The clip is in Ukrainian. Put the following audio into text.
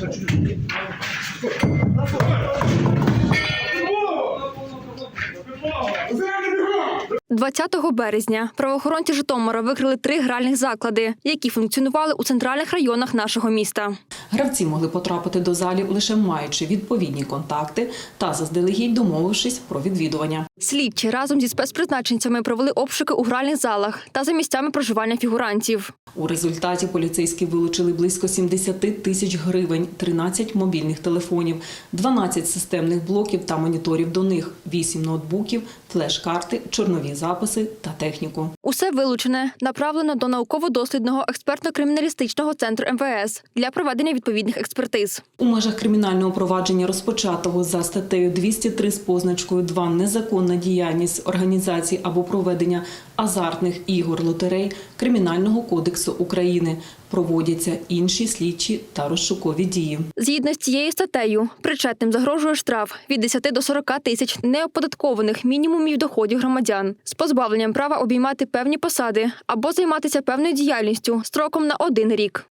Підмогу! 20 березня правоохоронці Житомира викрили три гральних заклади, які функціонували у центральних районах нашого міста. Гравці могли потрапити до залів лише маючи відповідні контакти та заздалегідь домовившись про відвідування. Слідчі разом зі спецпризначенцями провели обшуки у гральних залах та за місцями проживання фігурантів. У результаті поліцейські вилучили близько 70 тисяч гривень, 13 мобільних телефонів, 12 системних блоків та моніторів до них, 8 ноутбуків, флеш-карти, чорнові записи та техніку. Усе вилучене направлено до науково-дослідного експертно-криміналістичного центру МВС для проведення відповідних експертиз. У межах кримінального провадження розпочатого за статтею 203 з позначкою 2 незаконна діяльність організації або проведення азартних ігор лотерей Кримінального кодексу України проводяться інші слідчі та розшукові дії. Згідно з цією статтею, причетним загрожує штраф від 10 до 40 тисяч неоподаткованих мінімумів доходів громадян з позбавленням права обіймати певні посади або займатися певною діяльністю строком на один рік.